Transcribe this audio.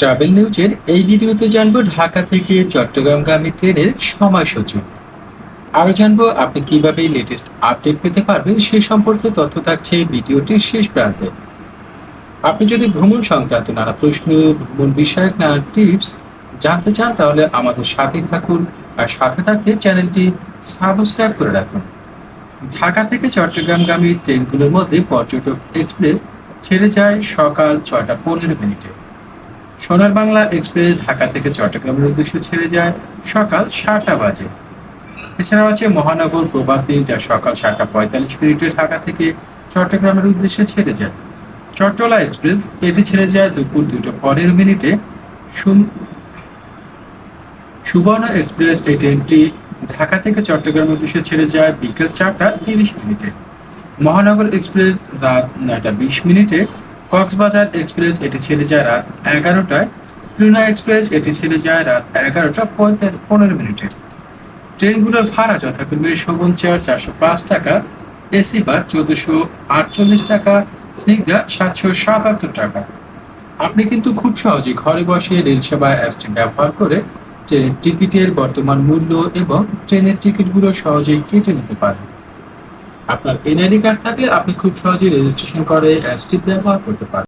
Travel নিউজের এই ভিডিওতে জানব ঢাকা থেকে চট্টগ্রামগামী ট্রেনের সময়সূচি। আরও জানব আপনি কীভাবে লেটেস্ট আপডেট পেতে পারবেন সে সম্পর্কে তথ্য থাকছে ভিডিওটির শেষ প্রান্তে। আপনি যদি ভ্রমণ সংক্রান্ত নানা প্রশ্ন, ভ্রমণ বিষয়ক নানা টিপস জানতে চান, তাহলে আমাদের সাথেই থাকুন আর সাথে থাকতে চ্যানেলটি সাবস্ক্রাইব করে রাখুন। ঢাকা থেকে চট্টগ্রামগামী ট্রেনগুলোর মধ্যে পর্যটক এক্সপ্রেস ছেড়ে যায় সকাল ছয়টা পনেরো মিনিটে। সোনার বাংলা এক্সপ্রেস ঢাকা থেকে চট্টগ্রামের উদ্দেশ্যে ছেড়ে যায় সকাল সাতটা বাজে। এছাড়াও আছে মহানগর প্রভাতী, যা সকাল সাতটা পঁয়তাল্লিশ মিনিটে ঢাকা থেকে চট্টগ্রামের উদ্দেশ্যে ছেড়ে যায়। চট্টলা এক্সপ্রেস, এটি ছেড়ে যায় দুপুর দুটো পনেরো মিনিটে। সুবর্ণ এক্সপ্রেস, এই ট্রেনটি ঢাকা থেকে চট্টগ্রামের উদ্দেশ্যে ছেড়ে যায় বিকেল চারটা তিরিশ মিনিটে। মহানগর এক্সপ্রেস, রাত নয়টা বিশ মিনিটে কক্সবাজার এক্সপ্রেস এটি ছেড়ে যায় রাত এগারোটায়। তৃণা এক্সপ্রেস এটি ছেড়ে যায় রাত এগারোটা পনেরো মিনিটে ট্রেনগুলোর ভাড়া যথাক্রমে শোভন চেয়ার চারশো পাঁচ টাকা, এসি বার চোদ্দশো আটচল্লিশ টাকা, স্নিগ্ধা সাতশো সাতাত্তর টাকা। আপনি কিন্তু খুব সহজে ঘরে বসে রেল সেবা অ্যাপসটি ব্যবহার করে ট্রেনের টিকিটের বর্তমান মূল্য এবং ট্রেনের টিকিটগুলো সহজেই কেটে নিতে পারেন। আপনার এনআইডি কার্ড থাকলে আপনি খুব সহজেই রেজিস্ট্রেশন করে অ্যাপসটি ব্যবহার করতে পারেন